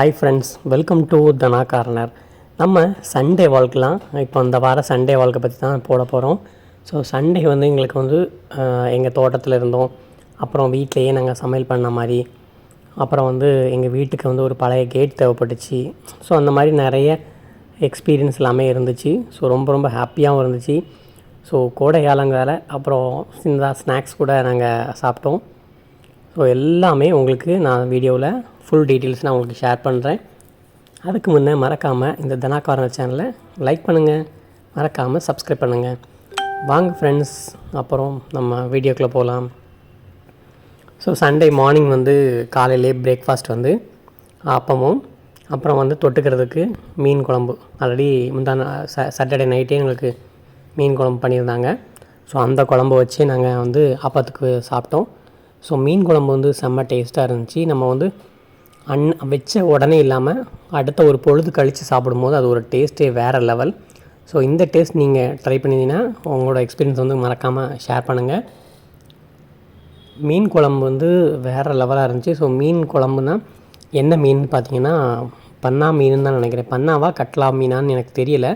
Hi friends welcome to Dhana corner நம்ம Sunday வாழ்க்கலாம். இப்போ இந்த வாரம் சண்டே வாழ்க்கை பற்றி தான் போட போகிறோம் ஸோ சண்டே வந்து எங்களுக்கு வந்து எங்கள் தோட்டத்தில் இருந்தோம். அப்புறம் வீட்டிலையே நாங்கள் சமையல் பண்ண மாதிரி. அப்புறம் வந்து எங்கள் வீட்டுக்கு வந்து ஒரு பழைய கேட் தேவைப்பட்டுச்சு. ஸோ அந்த மாதிரி நிறைய எக்ஸ்பீரியன்ஸ் எல்லாமே இருந்துச்சு. ஸோ ரொம்ப ரொம்ப ஹாப்பியாகவும் இருந்துச்சு. ஸோ கோடை காலங்கால அப்புறம் சின்னதாக ஸ்நாக்ஸ் கூட நாங்கள் சாப்பிட்டோம். ஸோ எல்லாமே உங்களுக்கு நான் வீடியோவில் ஃபுல் டீட்டெயில்ஸ் நான் உங்களுக்கு ஷேர் பண்ணுறேன் அதுக்கு முன்னே மறக்காமல் இந்த தனாக்காரன் சேனலை லைக் பண்ணுங்கள் மறக்காமல் சப்ஸ்கிரைப் பண்ணுங்கள் வாங்க ஃப்ரெண்ட்ஸ் அப்புறம் நம்ம வீடியோக்குள்ளே போகலாம் ஸோ சண்டே மார்னிங் வந்து காலையிலே பிரேக்ஃபாஸ்ட் வந்து அப்பமும் அப்புறம் வந்து தொட்டுக்கிறதுக்கு மீன் குழம்பு. ஆல்ரெடி முந்தான ச சாட்டர்டே நைட்டே எங்களுக்கு மீன் குழம்பு பண்ணியிருந்தாங்க. ஸோ அந்த குழம்பு வச்சு நாங்கள் வந்து அப்பத்துக்கு சாப்பிட்டோம். ஸோ மீன் குழம்பு வந்து செம்ம டேஸ்ட்டாக இருந்துச்சு. நம்ம வந்து அன் வச்ச உடனே இல்லாமல் அடுத்த ஒரு பொழுது கழித்து சாப்பிடும்போது அது ஒரு டேஸ்ட்டே வேறு லெவல் ஸோ இந்த டேஸ்ட் நீங்கள் ட்ரை பண்ணிங்கன்னா உங்களோட எக்ஸ்பீரியன்ஸ் வந்து மறக்காமல் ஷேர் பண்ணுங்கள் மீன் குழம்பு வந்து வேறு லெவலாக இருந்துச்சு. ஸோ மீன் குழம்புனா என்ன மீன் பார்த்தீங்கன்னா பன்னா மீன் தான் நினைக்கிறேன். பன்னாவா கட்லா மீனான்னு எனக்கு தெரியல.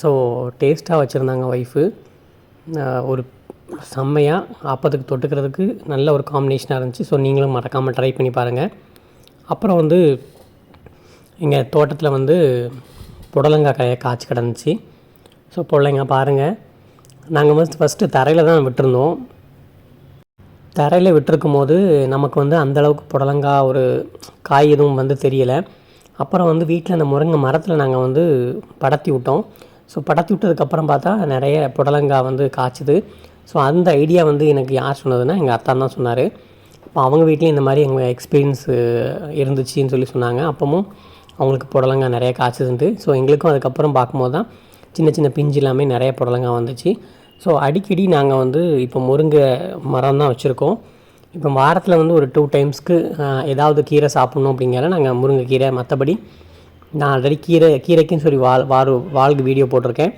ஸோ டேஸ்ட்டாக வச்சுருந்தாங்க ஒய்ஃபு ஒரு செம்மையாக ஆப்பத்துக்கு தொட்டுக்கிறதுக்கு நல்ல ஒரு காம்பினேஷனாக இருந்துச்சு. ஸோ நீங்களும் மறக்காமல் ட்ரை பண்ணி பாருங்கள் அப்புறம் வந்து எங்கள் தோட்டத்தில் வந்து புடலங்காய் காய காய்ச்சி கிடந்துச்சு. ஸோ புடலங்காய் பாருங்கள் நாங்கள் வந்து ஃபஸ்ட்டு தரையில் தான் விட்டுருந்தோம். தரையில் விட்டுருக்கும் போது நமக்கு வந்து அந்தளவுக்கு புடலங்காய் ஒரு காய் எதுவும் வந்து தெரியலை. அப்புறம் வந்து வீட்டில் அந்த முருங்கை மரத்தில் நாங்கள் வந்து படத்தி விட்டோம். ஸோ படத்தி விட்டதுக்கப்புறம் பார்த்தா நிறைய புடலங்காய் வந்து காய்ச்சிது. ஸோ அந்த ஐடியா வந்து எனக்கு யார் சொன்னதுன்னா எங்கள் அத்தான் தான் சொன்னார். அப்போ அவங்க வீட்லேயும் இந்த மாதிரி எங்கள் எக்ஸ்பீரியன்ஸ் இருந்துச்சுன்னு சொல்லி சொன்னாங்க. அப்பவும் அவங்களுக்கு புடலங்காய் நிறைய காய்ச்சதுண்டு. ஸோ எங்களுக்கும் அதுக்கப்புறம் பார்க்கும்போது தான் சின்ன சின்ன பிஞ்சு எல்லாமே நிறைய புடலங்காய் வந்துச்சு. ஸோ அடிக்கடி நாங்கள் வந்து இப்போ முருங்கை மரம் தான் வச்சுருக்கோம். இப்போ வாரத்தில் வந்து ஒரு டூ டைம்ஸ்க்கு ஏதாவது கீரை சாப்பிட்ணும் அப்படிங்கிற நாங்கள் முருங்கைக்கீரை மற்றபடி நான் ஆல்ரெடி கீரை கீரைக்குன்னு சொல்லி வால் வாரு வால்கு வீடியோ போட்டிருக்கேன்.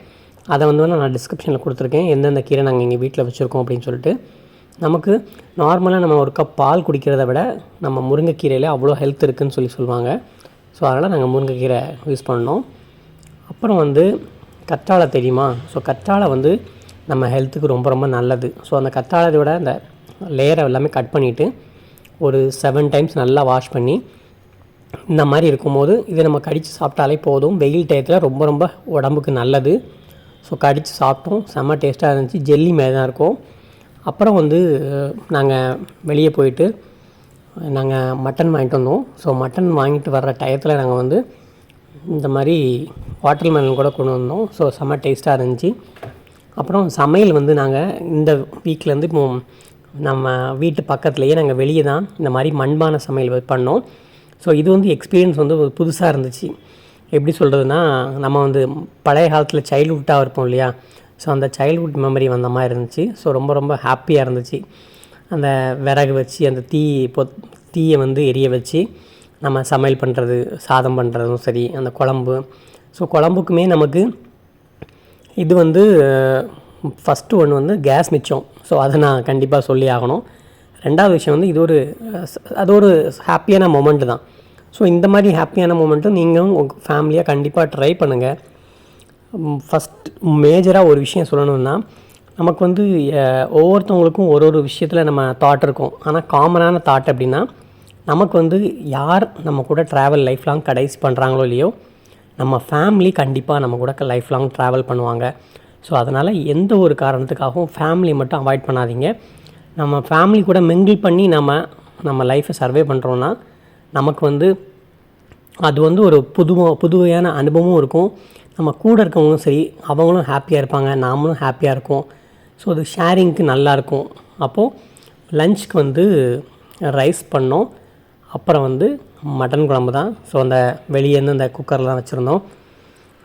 அதை வந்து நான் டிஸ்கிரிப்ஷனில் கொடுத்துருக்கேன். எந்தெந்த கீரை நாங்கள் எங்கள் வீட்டில் வச்சுருக்கோம் அப்படின்னு சொல்லிட்டு. நமக்கு நார்மலாக நம்ம ஒரு கப் பால் குடிக்கிறத விட நம்ம முருங்கைக்கீரையில் அவ்வளோ ஹெல்த் இருக்குதுன்னு சொல்லி சொல்லுவாங்க. ஸோ அதனால் நாங்கள் முருங்கைக்கீரை யூஸ் பண்ணோம். அப்புறம் வந்து கற்றாழை தெரியுமா? ஸோ கற்றாழை வந்து நம்ம ஹெல்த்துக்கு ரொம்ப ரொம்ப நல்லது. ஸோ அந்த கற்றாழையோட அந்த லேயரை எல்லாமே கட் பண்ணிவிட்டு ஒரு செவன் டைம்ஸ் நல்லா வாஷ் பண்ணி இந்த மாதிரி இருக்கும்போது இதை நம்ம கடித்து சாப்பிட்டாலே போதும். வெயில் டயத்தில் ரொம்ப ரொம்ப உடம்புக்கு நல்லது. ஸோ கடித்து சாப்பிட்டோம். செம்ம டேஸ்ட்டாக இருந்துச்சு. ஜெல்லி மாதிரி தான் இருக்கும். அப்புறம் வந்து நாங்கள் வெளியே போயிட்டு நாங்கள் மட்டன் வாங்கிட்டு வந்தோம். ஸோ மட்டன் வாங்கிட்டு வர்ற டயத்தில் நாங்கள் வந்து இந்த மாதிரி வாட்டர் மெலன் கூட கொண்டு வந்தோம். ஸோ செம்ம டேஸ்ட்டாக இருந்துச்சு. அப்புறம் சமையல் வந்து நாங்கள் இந்த வீக்லேருந்து இப்போ நம்ம வீட்டு பக்கத்துலேயே நாங்கள் வெளியே தான் இந்த மாதிரி மண்பான சமையல் பண்ணோம். ஸோ இது வந்து எக்ஸ்பீரியன்ஸ் வந்து புதுசாக இருந்துச்சு. எப்படி சொல்கிறதுனா நம்ம வந்து பழைய காலத்தில் சைல்டுஹுட்டாக இருப்போம் இல்லையா? ஸோ அந்த சைல்ட்ஹுட் மெமரி வந்த மாதிரி இருந்துச்சு. ஸோ ரொம்ப ரொம்ப ஹாப்பியாக இருந்துச்சு. அந்த விறகு வச்சு அந்த தீ பொ தீயை வந்து எரிய வச்சு நம்ம சமையல் பண்ணுறது சாதம் பண்ணுறதும் சரி அந்த குழம்பு. ஸோ குழம்புக்குமே நமக்கு இது வந்து ஃபஸ்ட்டு ஒன்று வந்து கேஸ் மிச்சம். ஸோ அதை நான் கண்டிப்பாக சொல்லி ஆகணும். ரெண்டாவது விஷயம் வந்து இது ஒரு அது ஒரு ஹாப்பியான மொமெண்ட்டு தான். ஸோ இந்த மாதிரி ஹாப்பியான மூமெண்ட்டும் நீங்களும் உங்கள் ஃபேமிலியாக கண்டிப்பாக ட்ரை பண்ணுங்கள் ஃபஸ்ட் மேஜராக ஒரு விஷயம் சொல்லணுன்னா நமக்கு வந்து ஒவ்வொருத்தவங்களுக்கும் ஒரு ஒரு விஷயத்தில் நம்ம தாட் இருக்கும். ஆனால் காமனான தாட் அப்படின்னா நமக்கு வந்து யார் நம்ம கூட ட்ராவல் லைஃப் லாங் கடைசி பண்ணுறாங்களோ இல்லையோ நம்ம ஃபேமிலி கண்டிப்பாக நம்ம கூட லைஃப் லாங் ட்ராவல் பண்ணுவாங்க. ஸோ அதனால் எந்த ஒரு காரணத்துக்காகவும் ஃபேமிலி மட்டும் அவாய்ட் பண்ணாதீங்க. நம்ம ஃபேமிலி கூட மிங்கிள் பண்ணி நம்ம நம்ம லைஃப்பை சர்வே பண்ணுறோன்னா நமக்கு வந்து அது வந்து ஒரு புது புதுவையான அனுபவமும் இருக்கும். நம்ம கூட இருக்கவங்களும் சரி அவங்களும் ஹாப்பியாக இருப்பாங்க நாமளும் ஹாப்பியாக இருக்கும். ஸோ அது ஷேரிங்க்கு நல்லாயிருக்கும் அப்போது லஞ்சுக்கு வந்து ரைஸ் பண்ணோம். அப்புறம் வந்து மட்டன் குழம்பு தான். ஸோ அந்த வெளியேருந்து அந்த குக்கர்லாம் வச்சுருந்தோம்.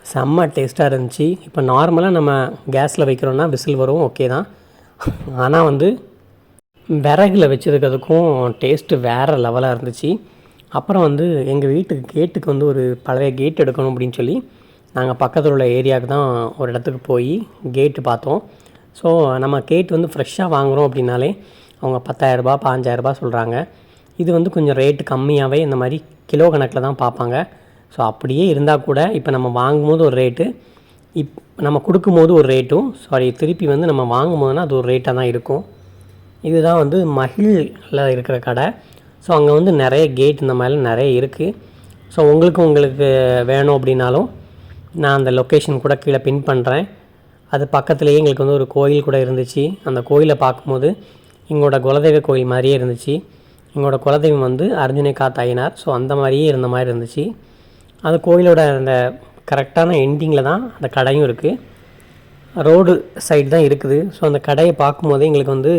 செம்ம டேஸ்ட்டாக இருந்துச்சு. இப்போ நார்மலாக நம்ம கேஸில் வைக்கிறோன்னா விசில் வரும் ஓகே தான். ஆனால் வந்து விறகில் வச்சுருக்கிறதுக்கும் டேஸ்ட்டு வேறு லெவலாக இருந்துச்சு. அப்புறம் வந்து எங்கள் வீட்டுக்கு கேட்டுக்கு வந்து ஒரு பழைய கேட் எடுக்கணும் அப்படின்னு சொல்லி நாங்கள் பக்கத்தில் உள்ள ஏரியாவுக்கு தான் ஒரு இடத்துக்கு போய் கேட்டு பார்த்தோம். ஸோ நம்ம கேட் வந்து ஃப்ரெஷ்ஷாக வாங்குகிறோம் அப்படின்னாலே அவங்க பத்தாயிரரூபா பாஞ்சாயிரரூபா சொல்கிறாங்க இது வந்து கொஞ்சம் ரேட்டு கம்மியாகவே இந்த மாதிரி கிலோ கணக்கில் தான் பார்ப்பாங்க. ஸோ அப்படியே இருந்தால் கூட இப்போ நம்ம வாங்கும்போது ஒரு ரேட்டு இப் நம்ம கொடுக்கும்போது ஒரு ரேட்டும் சாரி திருப்பி வந்து நம்ம வாங்கும்போதுனா அது ஒரு ரேட்டாக தான் இருக்கும். இதுதான் வந்து மகிழில் இருக்கிற கடை. ஸோ அங்கே வந்து நிறைய கேட் இந்த மாதிரிலாம் நிறைய இருக்குது ஸோ உங்களுக்கு உங்களுக்கு வேணும் அப்படின்னாலும் நான் அந்த லொக்கேஷன் கூட கீழே பின் பண்ணுறேன் அது பக்கத்துலேயே எங்களுக்கு வந்து ஒரு கோயில் கூட இருந்துச்சு. அந்த கோயிலை பார்க்கும்போது எங்களோட குலதெய்வ கோயில் மாதிரியே இருந்துச்சு. எங்களோட குலதெய்வம் வந்து அர்ஜுனை காத்தாயினார் ஸோ அந்த மாதிரியே இருந்த மாதிரி இருந்துச்சு. அந்த கோயிலோட அந்த கரெக்டான எண்டிங்கில் தான் அந்த கடையும் இருக்குது ரோடு சைடு தான் இருக்குது. ஸோ அந்த கடையை பார்க்கும்போதே எங்களுக்கு வந்து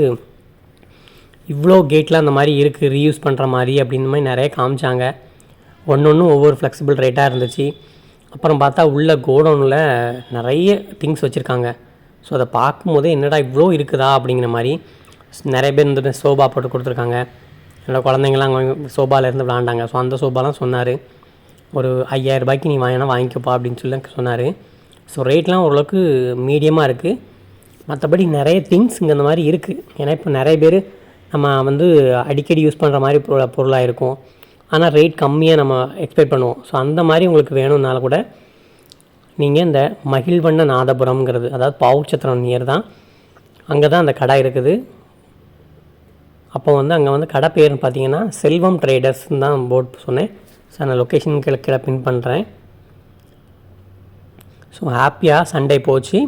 இவ்வளோ கேட்லாம் அந்த மாதிரி இருக்குது ரீயூஸ் பண்ணுற மாதிரி அப்படின்ற மாதிரி நிறைய காமிச்சாங்க. ஒன்று ஒன்றும் ஒவ்வொரு ஃப்ளெக்சிபிள் ரேட்டாக இருந்துச்சு. அப்புறம் பார்த்தா உள்ள கோடவுனில் நிறைய திங்ஸ் வச்சுருக்காங்க. ஸோ அதை பார்க்கும்போதே என்னடா இவ்வளோ இருக்குதா அப்படிங்கிற மாதிரி நிறைய பேர் இந்த சோபா போட்டு கொடுத்துருக்காங்க. என்னோடய குழந்தைங்களாம் அங்கே சோபாவில் இருந்து விளாண்டாங்க ஸோ அந்த சோபாலாம் சொன்னார். ஒரு ஐயாயிரம் ரூபாய்க்கு நீ வாங்கினா வாங்கிக்கப்பா அப்படின்னு சொல்லி சொன்னார். ஸோ ரேட்லாம் ஓரளவுக்கு மீடியமாக இருக்குது மற்றபடி நிறைய திங்ஸ் இங்கே இந்த மாதிரி இருக்குது ஏன்னா இப்போ நிறைய பேர் நம்ம வந்து அடிக்கடி யூஸ் பண்ணுற மாதிரி பொருளாக இருக்கும். ஆனால் ரேட் கம்மியாக நம்ம எக்ஸ்பெக்ட் பண்ணுவோம். ஸோ அந்த மாதிரி உங்களுக்கு வேணும்னால கூட நீங்கள் இந்த மகிழ்வண்ண நாதபுரம்ங்கிறது அதாவது பாவுச்சத்திரம் நியர் தான். அங்கே தான் அந்த கடை இருக்குது. அப்போ வந்து அங்கே வந்து கடை பேர்னு பார்த்தீங்கன்னா செல்வம் ட்ரேடர்ஸ்னு தான் போர்ட் சொன்னேன். ஸோ நான் லொக்கேஷன் கீழே கீழே பின் பண்ணுறேன் ஸோ ஹாப்பியாக சண்டே போச்சு.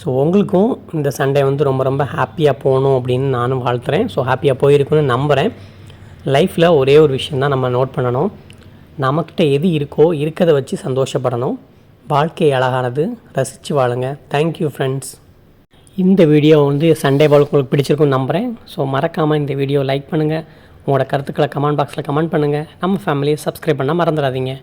ஸோ உங்களுக்கும் இந்த சண்டே வந்து ரொம்ப ரொம்ப ஹாப்பியாக போகணும் அப்படின்னு நானும் வாழ்த்துறேன். ஸோ ஹாப்பியாக போயிருக்குன்னு நம்புகிறேன் லைஃப்பில் ஒரே ஒரு விஷயம் தான் நம்ம நோட் பண்ணணும். நம்மக்கிட்ட எது இருக்கோ இருக்கிறத வச்சு சந்தோஷப்படணும். வாழ்க்கை அழகானது ரசித்து வாழுங்க. தேங்க்யூ ஃப்ரெண்ட்ஸ் இந்த வீடியோ வந்து சண்டே பால் உங்களுக்கு பிடிச்சிருக்குன்னு நம்புகிறேன் ஸோ மறக்காமல் இந்த வீடியோ லைக் பண்ணுங்கள் உங்களோட கருத்துக்களை கமெண்ட் பாக்ஸில் கமெண்ட் பண்ணுங்கள் நம்ம ஃபேமிலியை சப்ஸ்கிரைப் பண்ணால் மறந்துடாதீங்க.